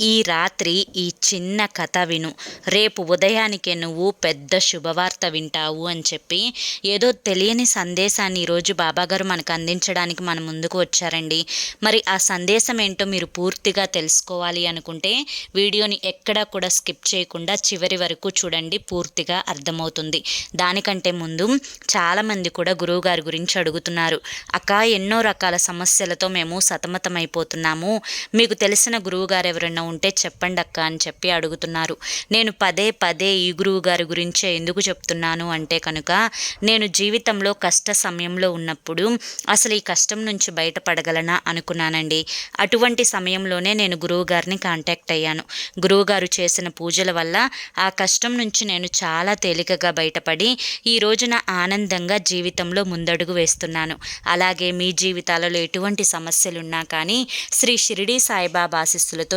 ఈ రాత్రి ఈ చిన్న కథ విను. రేపు ఉదయానికే నువ్వు పెద్ద శుభవార్త వింటావు అని చెప్పి ఏదో తెలియని సందేశాన్ని ఈరోజు బాబాగారు మనకు అందించడానికి మన ముందుకు వచ్చారండి. మరి ఆ సందేశం ఏంటో మీరు పూర్తిగా తెలుసుకోవాలి అనుకుంటే వీడియోని ఎక్కడా కూడా స్కిప్ చేయకుండా చివరి వరకు చూడండి పూర్తిగా అర్థమవుతుంది. దానికంటే ముందు చాలామంది కూడా గురువుగారి గురించి అడుగుతున్నారు. అక్క ఎన్నో రకాల సమస్యలతో మేము సతమతమైపోతున్నాము. మీకు తెలిసిన గురువుగారు ఎవరన్నా ఉంటే చెప్పండి అక్క అని చెప్పి అడుగుతున్నారు. నేను పదే పదే ఈ గురువు గారి గురించే ఎందుకు చెప్తున్నాను అంటే కనుక నేను జీవితంలో కష్ట సమయంలో ఉన్నప్పుడు అసలు ఈ కష్టం నుంచి బయటపడగలనా అనుకున్నానండి. అటువంటి సమయంలోనే నేను గురువు గారిని కాంటాక్ట్ అయ్యాను. గురువుగారు చేసిన పూజల వల్ల ఆ కష్టం నుంచి నేను చాలా తేలికగా బయటపడి ఈ రోజున ఆనందంగా జీవితంలో ముందడుగు వేస్తున్నాను. అలాగే మీ జీవితాలలో ఎటువంటి సమస్యలున్నా కానీ శ్రీ షిరిడి సాయిబాబా ఆశిస్సులతో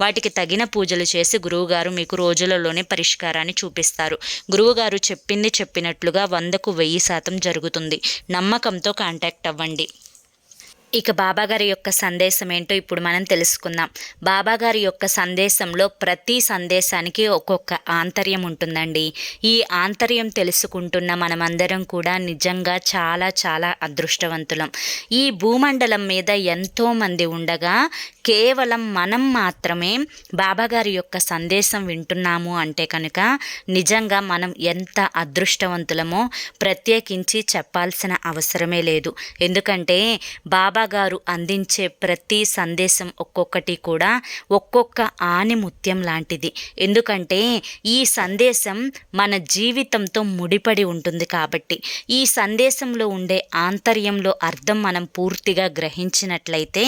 వాటికి తగిన పూజలు చేసి గురువుగారు మీకు రోజులలోనే పరిష్కారాన్ని చూపిస్తారు. గురువుగారు చెప్పింది చెప్పినట్లుగా వందకు వెయ్యి శాతం జరుగుతుంది. నమ్మకంతో కాంటాక్ట్ అవ్వండి. ఇక బాబాగారి యొక్క సందేశం ఏంటో ఇప్పుడు మనం తెలుసుకుందాం. బాబాగారి యొక్క సందేశంలో ప్రతి సందేశానికి ఒక్కొక్క ఆంతర్యం ఉంటుందండి. ఈ ఆంతర్యం తెలుసుకుంటున్న మనమందరం కూడా నిజంగా చాలా చాలా అదృష్టవంతులం. ఈ భూమండలం మీద ఎంతోమంది ఉండగా కేవలం మనం మాత్రమే బాబాగారి యొక్క సందేశం వింటున్నాము అంటే కనుక నిజంగా మనం ఎంత అదృష్టవంతులమో ప్రత్యేకించి చెప్పాల్సిన అవసరమే లేదు. ఎందుకంటే బాబా గారు అందించే ప్రతి సందేశం ఒక్కొక్కటి కూడా ఒక్కొక్క ఆనిముత్యం లాంటిది. ఎందుకంటే ఈ సందేశం మన జీవితంతో ముడిపడి ఉంటుంది కాబట్టి. ఈ సందేశంలో ఉండే ఆంతర్యంలో అర్థం మనం పూర్తిగా గ్రహించినట్లయితే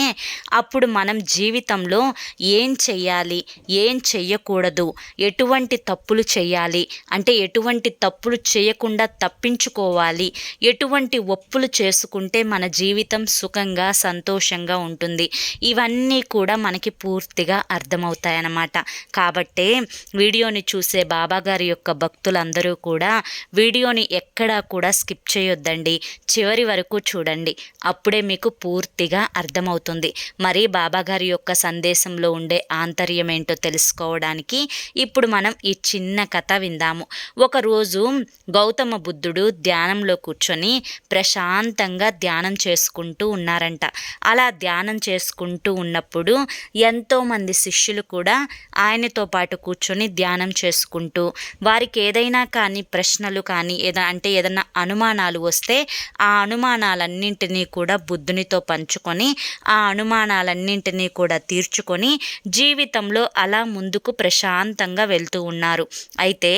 అప్పుడు మనం జీవితంలో ఏం చెయ్యాలి ఏం చెయ్యకూడదు ఎటువంటి తప్పులు చేయాలి అంటే ఎటువంటి తప్పులు చేయకుండా తప్పించుకోవాలి ఎటువంటి ఒప్పులు చేసుకుంటే మన జీవితం సుఖంగా సంతోషంగా ఉంటుంది. ఇవన్నీ కూడా మనకి పూర్తిగా అర్థమవుతాయన్నమాట. కాబట్టే వీడియోని చూసే బాబాగారి యొక్క భక్తులందరూ కూడా వీడియోని ఎక్కడా కూడా స్కిప్ చేయొద్దండి. చివరి వరకు చూడండి. అప్పుడే మీకు పూర్తిగా అర్థమవుతుంది. మరి బాబాగారి యొక్క సందేశంలో ఉండే ఆంతర్యం ఏంటో తెలుసుకోవడానికి ఇప్పుడు మనం ఈ చిన్న కథ విందాము. ఒకరోజు గౌతమ బుద్ధుడు ధ్యానంలో కూర్చొని ప్రశాంతంగా ధ్యానం చేసుకుంటూ ఉన్నారంట. అంట అలా ధ్యానం చేసుకుంటూ ఉన్నప్పుడు ఎంతోమంది శిష్యులు కూడా ఆయనతో పాటు కూర్చొని ధ్యానం చేసుకుంటూ వారికి ఏదైనా కానీ ప్రశ్నలు కానీ ఏదైనా అంటే ఏదైనా అనుమానాలు వస్తే ఆ అనుమానాలన్నింటినీ కూడా బుద్ధునితో పంచుకొని ఆ అనుమానాలన్నింటినీ కూడా తీర్చుకొని జీవితంలో అలా ముందుకు ప్రశాంతంగా వెళ్తూ ఉన్నారు. అయితే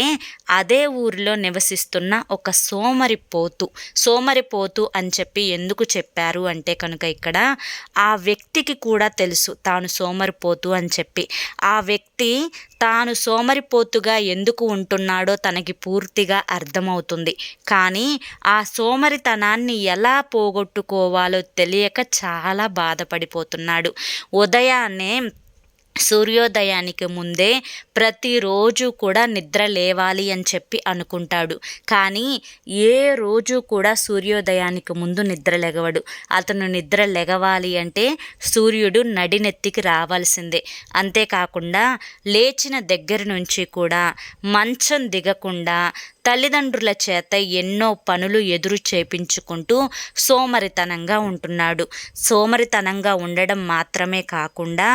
అదే ఊరిలో నివసిస్తున్న ఒక సోమరిపోతు సోమరిపోతు అని చెప్పి ఎందుకు చెప్పారు అంటే కనుక ఇక్కడ ఆ వ్యక్తికి కూడా తెలుసు తాను సోమరిపోతు అని చెప్పి. ఆ వ్యక్తి తాను సోమరిపోతుగా ఎందుకు ఉంటున్నాడో తనకి పూర్తిగా అర్థమవుతుంది. కానీ ఆ సోమరితనాన్ని ఎలా పోగొట్టుకోవాలో తెలియక చాలా బాధపడిపోతున్నాడు. ఉదయాన్నే సూర్యోదయానికి ముందే ప్రతిరోజు కూడా నిద్ర లేవాలి అని చెప్పి అనుకుంటాడు. కానీ ఏ రోజు కూడా సూర్యోదయానికి ముందు నిద్ర లెగవడు. అతను నిద్ర లెగవాలి అంటే సూర్యుడు నడినెత్తికి రావాల్సిందే. అంతేకాకుండా లేచిన దగ్గర నుంచి కూడా మంచం దిగకుండా తల్లిదండ్రుల చేత ఎన్నో పనులు ఎదురు చేపించుకుంటూ సోమరితనంగా ఉంటున్నాడు. సోమరితనంగా ఉండడం మాత్రమే కాకుండా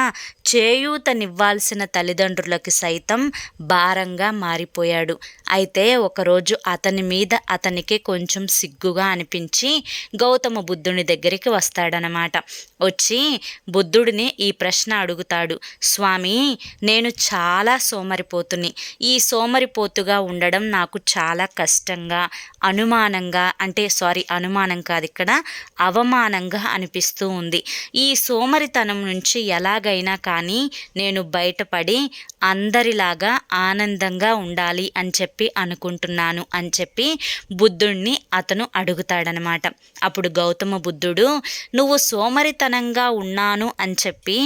చేయూతనివ్వాల్సిన తల్లిదండ్రులకి సైతం భారంగా మారిపోయాడు. అయితే ఒకరోజు అతని మీద అతనికి కొంచెం సిగ్గుగా అనిపించి గౌతమ బుద్ధుని దగ్గరికి వస్తాడనమాట. వచ్చి బుద్ధుడిని ఈ ప్రశ్న అడుగుతాడు. స్వామి నేను చాలా సోమరిపోతుని. ఈ సోమరిపోతుగా ఉండడం నాకు చాలా చాలా కష్టంగా అనుమానంగా అంటే సారీ అనుమానం కాదు ఇక్కడ అవమానంగా అనిపిస్తూ ఉంది. ఈ సోమరితనం నుంచి ఎలాగైనా కానీ నేను బయటపడి అందరిలాగా ఆనందంగా ఉండాలి అని చెప్పి అనుకుంటున్నాను అని చెప్పి బుద్ధుణ్ణి అతను అడుగుతాడనమాట. అప్పుడు గౌతమ బుద్ధుడు నువ్వు సోమరితనంగా ఉన్నాను అని చెప్పి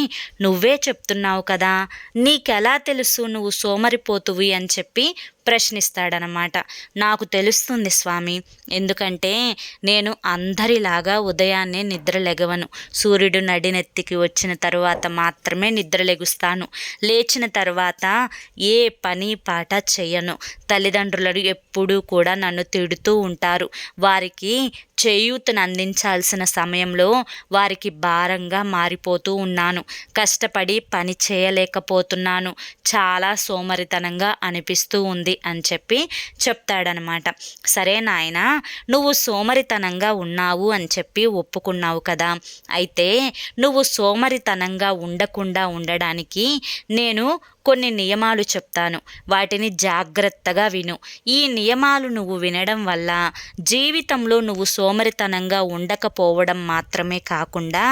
నువ్వే చెప్తున్నావు కదా నీకెలా తెలుసు నువ్వు సోమరిపోతువి? అని చెప్పి ప్రశ్నిస్తాడనమాట. నాకు తెలుస్తుంది స్వామి ఎందుకంటే నేను అందరిలాగా ఉదయాన్నే నిద్రలెగవను. సూర్యుడు నడినెత్తికి వచ్చిన తరువాత మాత్రమే నిద్రలెగుస్తాను. లేచిన తర్వాత ఏ పని పాట చేయను తల్లిదండ్రులను ఎప్పుడూ కూడా నన్ను తిడుతూ ఉంటారు. వారికి చేయూతను అందించాల్సిన సమయంలో వారికి భారంగా మారిపోతూ ఉన్నాను. కష్టపడి పని చేయలేకపోతున్నాను. చాలా సోమరితనంగా అనిపిస్తూ ఉంది. అని చెప్పి చెప్తాడనమాట. సరే నాయన నువ్వు సోమరితనంగా ఉన్నావు అని చెప్పి ఒప్పుకున్నావు కదా. అయితే నువ్వు సోమరితనంగా ఉండకుండా ఉండడానికి నేను కొన్ని నియమాలు చెప్తాను. వాటిని జాగ్రత్తగా విను. ఈ నియమాలు నువ్వు వినడం వల్ల జీవితంలో నువ్వు సోమరితనంగా ఉండకపోవడం మాత్రమే కాకుండా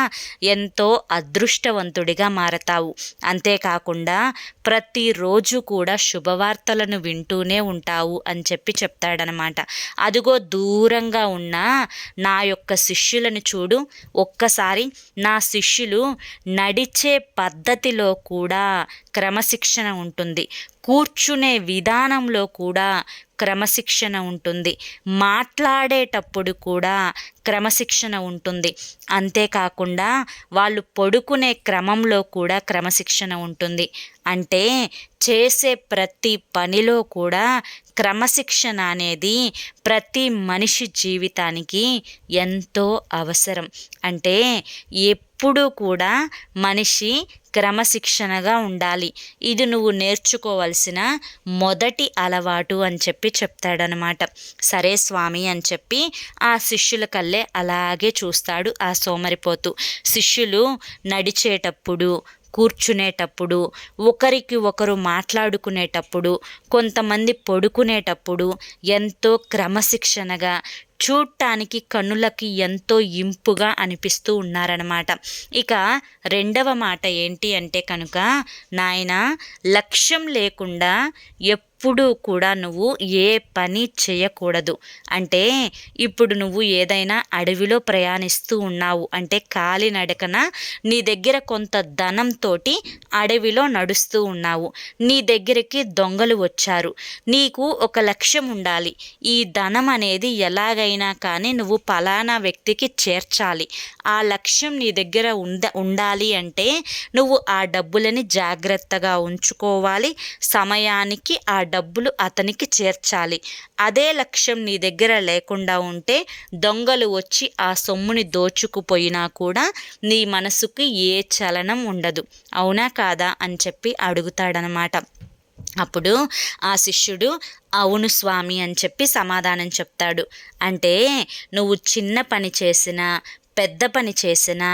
ఎంతో అదృష్టవంతుడిగా మారతావు. అంతేకాకుండా ప్రతిరోజు కూడా శుభవార్తలను వింటూనే ఉంటావు అని చెప్పి చెప్తాడనమాట. అదిగో దూరంగా ఉన్న నా యొక్క శిష్యులను చూడు. ఒక్కసారి నా శిష్యులు నడిచే పద్ధతిలో కూడా క్రమశిక్షణ ఉంటుంది. కూర్చునే విధానంలో కూడా క్రమశిక్షణ ఉంటుంది. మాట్లాడేటప్పుడు కూడా క్రమశిక్షణ ఉంటుంది. అంతేకాకుండా వాళ్ళు పడుకునే క్రమంలో కూడా క్రమశిక్షణ ఉంటుంది. అంటే చేసే ప్రతి పనిలో కూడా క్రమశిక్షణ అనేది ప్రతి మనిషి జీవితానికి ఎంతో అవసరం. అంటే ఏ ఎప్పుడూ కూడా మనిషి క్రమశిక్షణగా ఉండాలి. ఇది నువ్వు నేర్చుకోవలసిన మొదటి అలవాటు అని చెప్పి చెప్తాడనమాట. సరే స్వామి అని చెప్పి ఆ శిష్యుల కల్లే అలాగే చూస్తాడు ఆ సోమరిపోతు. శిష్యులు నడిచేటప్పుడు కూర్చునేటప్పుడు ఒకరికి ఒకరు మాట్లాడుకునేటప్పుడు కొంతమంది పడుకునేటప్పుడు ఎంతో క్రమశిక్షణగా చూడటానికి కన్నులకి ఎంతో ఇంపుగా అనిపిస్తూ ఉన్నారనమాట ఇక రెండవ మాట ఏంటి అంటే కనుక నాయన లక్ష్యం లేకుండా ఎప్పుడూ కూడా నువ్వు ఏ పని చేయకూడదు. అంటే ఇప్పుడు నువ్వు ఏదైనా అడవిలో ప్రయాణిస్తూ ఉన్నావు. అంటే కాలినడకన నీ దగ్గర కొంత ధనంతో అడవిలో నడుస్తూ ఉన్నావు. నీ దగ్గరికి దొంగలు వచ్చారు. నీకు ఒక లక్ష్యం ఉండాలి. ఈ ధనం అనేది ఎలాగైనా అయినా కానీ నువ్వు పలానా వ్యక్తికి చేర్చాలి. ఆ లక్ష్యం నీ దగ్గర ఉంద ఉండాలి అంటే నువ్వు ఆ డబ్బులని జాగ్రత్తగా ఉంచుకోవాలి. సమయానికి ఆ డబ్బులు అతనికి చేర్చాలి. అదే లక్ష్యం నీ దగ్గర లేకుండా ఉంటే దొంగలు వచ్చి ఆ సొమ్ముని దోచుకుపోయినా కూడా నీ మనసుకి ఏ చలనం ఉండదు. అవునా కాదా అని చెప్పి అడుగుతాడనమాట. అప్పుడు ఆ శిష్యుడు అవును స్వామి అని చెప్పి సమాధానం చెప్తాడు. అంటే నువ్వు చిన్న పని చేసినా పెద్ద పని చేసినా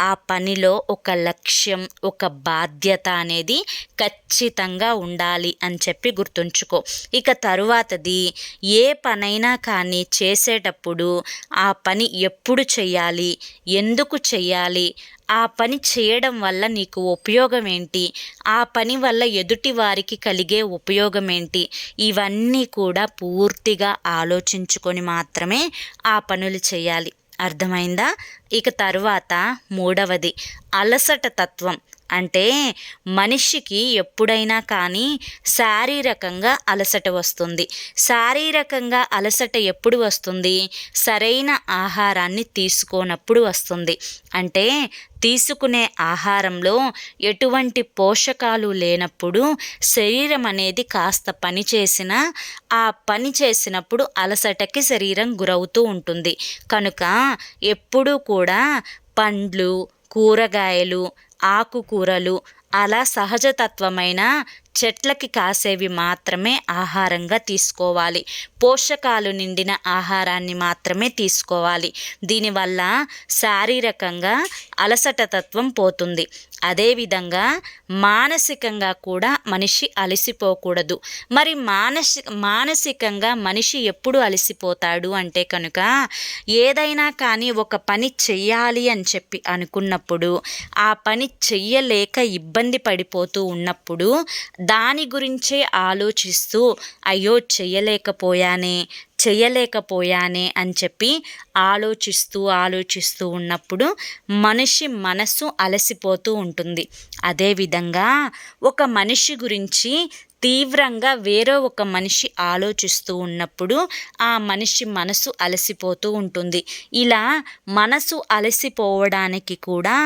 ఆ పనిలో ఒక లక్ష్యం ఒక బాధ్యత అనేది ఖచ్చితంగా ఉండాలి అని చెప్పి గుర్తుంచుకో. ఇక తరువాతది ఏ పనైనా కానీ చేసేటప్పుడు ఆ పని ఎప్పుడు చేయాలి ఎందుకు చేయాలి ఆ పని చేయడం వల్ల నీకు ఉపయోగం ఏంటి ఆ పని వల్ల ఎదుటి వారికి కలిగే ఉపయోగం ఏంటి ఇవన్నీ కూడా పూర్తిగా ఆలోచించుకొని మాత్రమే ఆ పనులు చేయాలి అర్థమైందా? ఇక తరువాత మూడవది అలసట తత్వం. అంటే మనిషికి ఎప్పుడైనా కానీ శారీరకంగా అలసట వస్తుంది. శారీరకంగా అలసట ఎప్పుడు వస్తుంది? సరైన ఆహారాన్ని తీసుకోనప్పుడు వస్తుంది. అంటే తీసుకునే ఆహారంలో ఎటువంటి పోషకాలు లేనప్పుడు శరీరం అనేది కాస్త పని చేసినా ఆ పని చేసినప్పుడు అలసటకి శరీరం గురవుతూ ఉంటుంది. కనుక ఎప్పుడూ కూడా పండ్లు కూరగాయలు ఆకుకూరలు అలా సహజతత్వమైన చెట్లకి కాసేవి మాత్రమే ఆహారంగా తీసుకోవాలి. పోషకాలు నిండిన ఆహారాన్ని మాత్రమే తీసుకోవాలి. దీనివల్ల శారీరకంగా అలసట తత్వం పోతుంది. అదేవిధంగా మానసికంగా కూడా మనిషి అలసిపోకూడదు. మరి మానసి మానసికంగా మనిషి ఎప్పుడు అలసిపోతాడు అంటే కనుక ఏదైనా కానీ ఒక పని చెయ్యాలి అని చెప్పి అనుకున్నప్పుడు ఆ పని చెయ్యలేక ఇబ్బంది పడిపోతూ ఉన్నప్పుడు దాని గురించే ఆలోచిస్తూ అయ్యో చేయలేకపోయానే చేయలేకపోయానే అని చెప్పి ఆలోచిస్తూ ఆలోచిస్తూ ఉన్నప్పుడు మనిషి మనసు అలసిపోతూ ఉంటుంది. అదేవిధంగా ఒక మనిషి గురించి తీవ్రంగా వేరే ఒక మనిషి ఆలోచిస్తూ ఉన్నప్పుడు ఆ మనిషి మనసు అలసిపోతూ ఉంటుంది. ఇలా మనసు అలసిపోవడానికి కూడా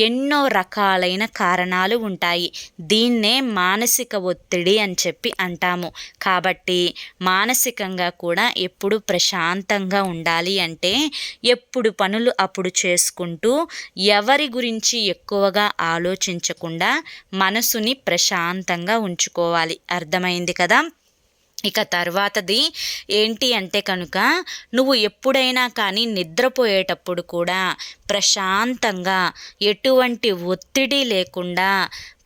ఎన్నో రకాలైన కారణాలు ఉంటాయి. దీన్నే మానసిక ఒత్తిడి అని చెప్పి అంటాము. కాబట్టి మానసికంగా కూడా ఎప్పుడు ప్రశాంతంగా ఉండాలి అంటే ఎప్పుడు పనులు అప్పుడు చేసుకుంటూ ఎవరి గురించి ఎక్కువగా ఆలోచించకుండా మనసుని ప్రశాంతంగా ఉంచుకోవాలి. అర్థమైంది కదా? ఇక తర్వాతది ఏంటి అంటే కనుక నువ్వు ఎప్పుడైనా కానీ నిద్రపోయేటప్పుడు కూడా ప్రశాంతంగా ఎటువంటి ఒత్తిడి లేకుండా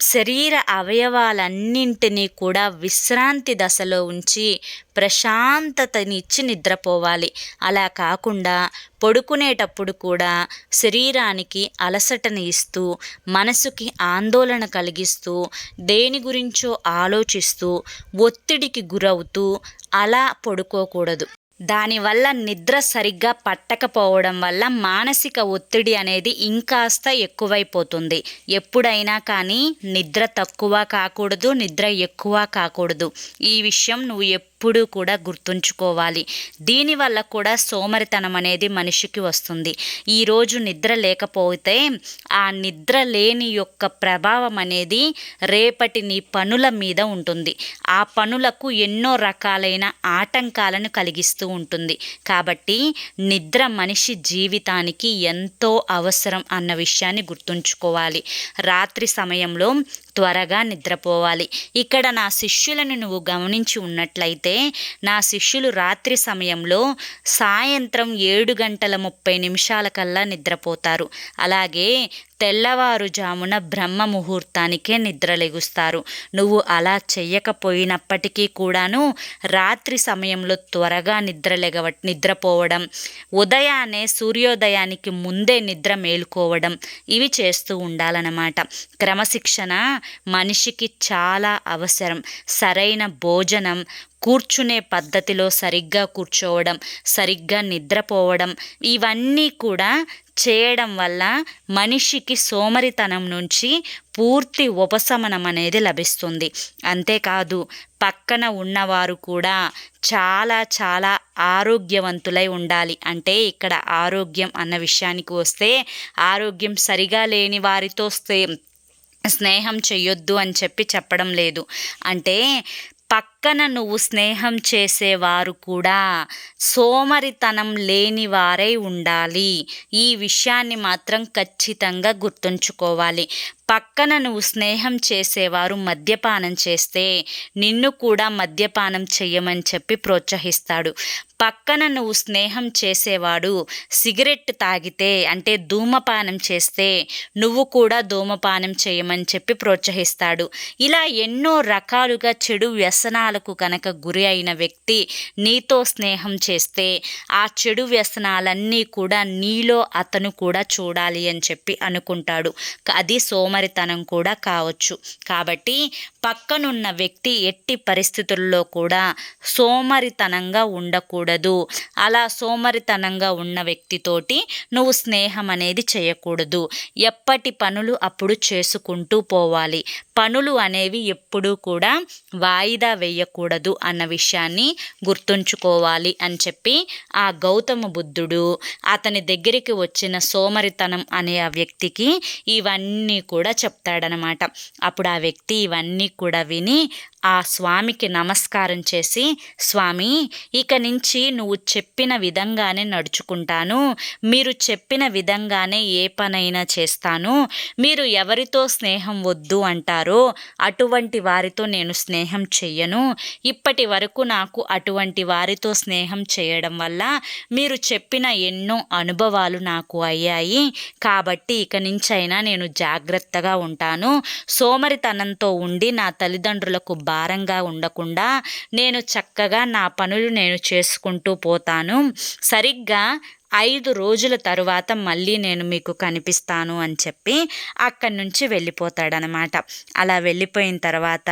శరీర అవయవాలన్నింటినీ కూడా విశ్రాంతి దశలో ఉంచి ప్రశాంతతనిచ్చి నిద్రపోవాలి. అలా కాకుండా పడుకునేటప్పుడు కూడా శరీరానికి అలసటని ఇస్తూ మనసుకి ఆందోళన కలిగిస్తూ దేని గురించో ఆలోచిస్తూ ఒత్తిడికి గురవుతూ అలా పడుకోకూడదు. దానివల్ల నిద్ర సరిగ్గా పట్టకపోవడం వల్ల మానసిక ఒత్తిడి అనేది ఇంకాస్త ఎక్కువైపోతుంది. ఎప్పుడైనా కానీ నిద్ర తక్కువ కాకూడదు నిద్ర ఎక్కువ కాకూడదు. ఈ విషయం నువ్వు ఎప్పుడూ కూడా గుర్తుంచుకోవాలి. దీనివల్ల కూడా సోమరితనం అనేది మనిషికి వస్తుంది. ఈరోజు నిద్ర లేకపోతే ఆ నిద్ర లేని యొక్క ప్రభావం అనేది రేపటి నీ పనుల మీద ఉంటుంది. ఆ పనులకు ఎన్నో రకాలైన ఆటంకాలను కలిగిస్తూ ఉంటుంది. కాబట్టి నిద్ర మనిషి జీవితానికి ఎంతో అవసరం అన్న విషయాన్ని గుర్తుంచుకోవాలి. రాత్రి సమయంలో త్వరగా నిద్రపోవాలి. ఇక్కడ నా శిష్యులను నువ్వు గమనించి ఉన్నట్లయితే నా శిష్యులు రాత్రి సమయంలో సాయంత్రం ఏడు గంటల ముప్పై నిమిషాల కల్లా నిద్రపోతారు. అలాగే తెల్లవారుజామున బ్రహ్మ ముహూర్తానికే నిద్రలెగుస్తారు. నువ్వు అలా చెయ్యకపోయినప్పటికీ కూడాను రాత్రి సమయంలో త్వరగా నిద్రలెగవ నిద్రపోవడం ఉదయాన్నే సూర్యోదయానికి ముందే నిద్ర మేలుకోవడం ఇవి చేస్తూ ఉండాలన్నమాట. క్రమశిక్షణ మనిషికి చాలా అవసరం. సరైన భోజనం కూర్చునే పద్ధతిలో సరిగ్గా కూర్చోవడం సరిగ్గా నిద్రపోవడం ఇవన్నీ కూడా చేయడం వల్ల మనిషికి సోమరితనం నుంచి పూర్తి ఉపశమనం అనేది లభిస్తుంది. అంతేకాదు పక్కన ఉన్నవారు కూడా చాలా చాలా ఆరోగ్యవంతులై ఉండాలి. అంటే ఇక్కడ ఆరోగ్యం అన్న విషయానికి వస్తే ఆరోగ్యం సరిగా లేని వారితో స్నేహం చెయ్యొద్దు అని చెప్పి చెప్పడం లేదు. అంటే పక్కన నువ్వు స్నేహం చేసేవారు కూడా సోమరితనం లేని వారై ఉండాలి. ఈ విషయాన్ని మాత్రం ఖచ్చితంగా గుర్తుంచుకోవాలి. పక్కన నువ్వు స్నేహం చేసేవారు మద్యపానం చేస్తే నిన్ను కూడా మద్యపానం చెయ్యమని చెప్పి ప్రోత్సహిస్తాడు. పక్కన నువ్వు స్నేహం చేసేవాడు సిగరెట్ తాగితే అంటే ధూమపానం చేస్తే నువ్వు కూడా ధూమపానం చేయమని చెప్పి ప్రోత్సహిస్తాడు. ఇలా ఎన్నో రకాలుగా చెడు వ్యసనాలకు కనుక గురి అయిన వ్యక్తి నీతో స్నేహం చేస్తే ఆ చెడు వ్యసనాలన్నీ కూడా నీలో అతను కూడా చూడాలి అని చెప్పి అనుకుంటాడు. అది సోమ సోమరితనం కూడా కావచ్చు. కాబట్టి పక్కనున్న వ్యక్తి ఎట్టి పరిస్థితుల్లో కూడా సోమరితనంగా ఉండకూడదు. అలా సోమరితనంగా ఉన్న వ్యక్తితోటి నువ్వు స్నేహం అనేది చేయకూడదు. ఎప్పటి పనులు అప్పుడు చేసుకుంటూ పోవాలి. పనులు అనేవి ఎప్పుడూ కూడా వాయిదా వేయకూడదు అన్న విషయాన్ని గుర్తుంచుకోవాలి అని చెప్పి ఆ గౌతమ బుద్ధుడు అతని దగ్గరికి వచ్చిన సోమరితనం అనే ఆ వ్యక్తికి ఇవన్నీ కూడా చెప్తాడనమాట. అప్పుడు ఆ వ్యక్తి ఇవన్నీ కూడా విని ఆ స్వామికి నమస్కారం చేసి స్వామి ఇక నుంచి నువ్వు చెప్పిన విధంగానే నడుచుకుంటాను. మీరు చెప్పిన విధంగానే ఏ పనైనా చేస్తాను. మీరు ఎవరితో స్నేహం వద్దు అంటారో అటువంటి వారితో నేను స్నేహం చెయ్యను. ఇప్పటి వరకు నాకు అటువంటి వారితో స్నేహం చేయడం వల్ల మీరు చెప్పిన ఎన్నో అనుభవాలు నాకు అయ్యాయి. కాబట్టి ఇక నుంచైనా నేను జాగ్రత్తగా ఉంటాను. సోమరితనంతో ఉండి నా తల్లిదండ్రులకు బా భారంగా ఉండకుండా నేను చక్కగా నా పనులు నేను చేసుకుంటూ పోతాను. సరిగ్గా ఐదు రోజుల తరువాత మళ్ళీ నేను మీకు కనిపిస్తాను అని చెప్పి అక్కడి నుంచి వెళ్ళిపోతాడనమాట. అలా వెళ్ళిపోయిన తర్వాత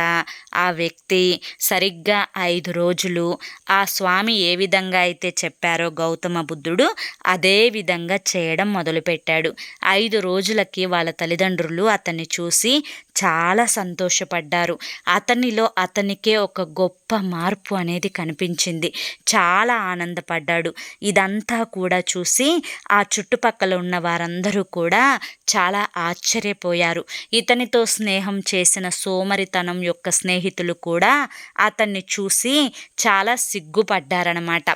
ఆ వ్యక్తి సరిగ్గా ఐదు రోజులు ఆ స్వామి ఏ విధంగా అయితే చెప్పారో గౌతమ బుద్ధుడు అదే విధంగా చేయడం మొదలుపెట్టాడు. ఐదు రోజులకి వాళ్ళ తల్లిదండ్రులు అతన్ని చూసి చాలా సంతోషపడ్డారు. అతనిలో అతనికే ఒక గొప్ప మార్పు అనేది కనిపించింది. చాలా ఆనందపడ్డాడు. ఇదంతా కూడా చూసి ఆ చుట్టుపక్కల ఉన్న వారందరూ కూడా చాలా ఆశ్చర్యపోయారు. ఇతనితో స్నేహం చేసిన సోమరితనం యొక్క స్నేహితులు కూడా అతన్ని చూసి చాలా సిగ్గుపడ్డారనమాట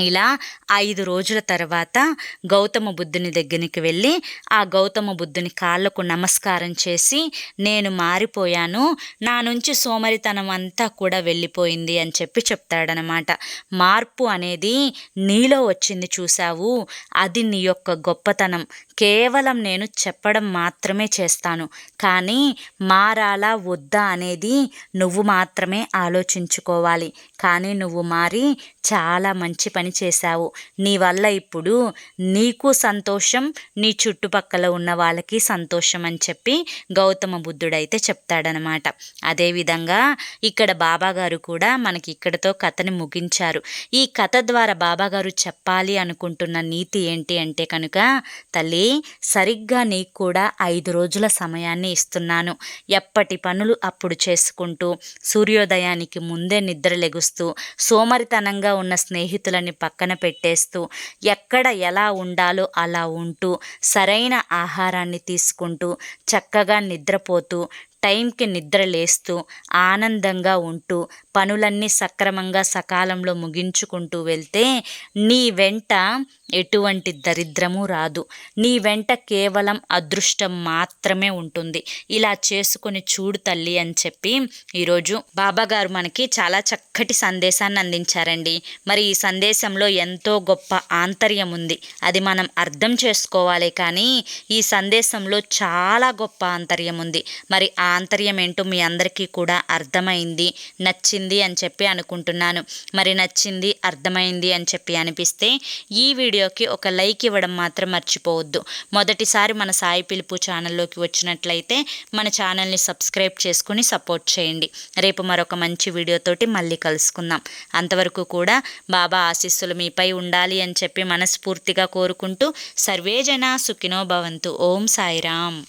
ఇలా ఐదు రోజుల తర్వాత గౌతమ బుద్ధుని దగ్గరికి వెళ్ళి ఆ గౌతమ బుద్ధుని కాళ్ళకు నమస్కారం చేసి నేను మారిపోయాను. నా నుంచి సోమరితనం అంతా కూడా వెళ్ళిపోయింది అని చెప్పి చెప్తాడనమాట. మార్పు అనేది నీలో వచ్చింది చూసావు అది నీ యొక్క గొప్పతనం. కేవలం నేను చెప్పడం మాత్రమే చేస్తాను. కానీ మారాలా వద్దా అనేది నువ్వు మాత్రమే ఆలోచించుకోవాలి. కానీ నువ్వు మారి చాలా మంచి పని చేశావు. నీ వల్ల ఇప్పుడు నీకు సంతోషం నీ చుట్టుపక్కల ఉన్న వాళ్ళకి సంతోషం అని చెప్పి గౌతమ బుద్ధుడైతే చెప్తాడనమాట. అదేవిధంగా ఇక్కడ బాబాగారు కూడా మనకి ఇక్కడతో కథని ముగించారు. ఈ కథ ద్వారా బాబాగారు చెప్పాలి అనుకుంటున్న నీతి ఏంటి అంటే కనుక తల్లి సరిగ్గా నీకు కూడా ఐదు రోజుల సమయాన్ని ఇస్తున్నాను. ఎప్పటి పనులు అప్పుడు చేసుకుంటూ సూర్యోదయానికి ముందే నిద్ర లెగుస్తూ సోమరితనంగా ఉన్న స్నేహితులని పక్కన పెట్టేస్తూ ఎక్కడ ఎలా ఉండాలో అలా ఉంటూ సరైన ఆహారాన్ని తీసుకుంటూ చక్కగా నిద్రపోతూ టైంకి నిద్ర లేస్తూ ఆనందంగా ఉంటూ పనులన్నీ సక్రమంగా సకాలంలో ముగించుకుంటూ వెళ్తే నీ వెంట ఎటువంటి దరిద్రము రాదు. నీ వెంట కేవలం అదృష్టం మాత్రమే ఉంటుంది. ఇలా చేసుకుని చూడు తల్లి అని చెప్పి ఈరోజు బాబాగారు మనకి చాలా చక్కటి సందేశాన్ని అందించారండి. మరి ఈ సందేశంలో ఎంతో గొప్ప ఆంతర్యం ఉంది. అది మనం అర్థం చేసుకోవాలి కానీ ఈ సందేశంలో చాలా గొప్ప ఆంతర్యం ఉంది. మరి ఆ ఆంతర్యం ఏంటో మీ అందరికీ కూడా అర్థమైంది నచ్చింది అని చెప్పి అనుకుంటున్నాను. మరి నచ్చింది అర్థమైంది అని చెప్పి అనిపిస్తే ఈ వీడియో వీడియోకి ఒక లైక్ ఇవ్వడం మాత్రం మర్చిపోవద్దు. మొదటిసారి మన సాయి పిలుపు ఛానల్లోకి వచ్చినట్లయితే మన ఛానల్ని సబ్స్క్రైబ్ చేసుకుని సపోర్ట్ చేయండి. రేపు మరొక మంచి వీడియోతోటి మళ్ళీ కలుసుకుందాం. అంతవరకు కూడా బాబా ఆశీస్సులు మీపై ఉండాలి అని చెప్పి మనస్ఫూర్తిగా కోరుకుంటూ సర్వేజన సుఖినో భవంతు. ఓం సాయిరామ్.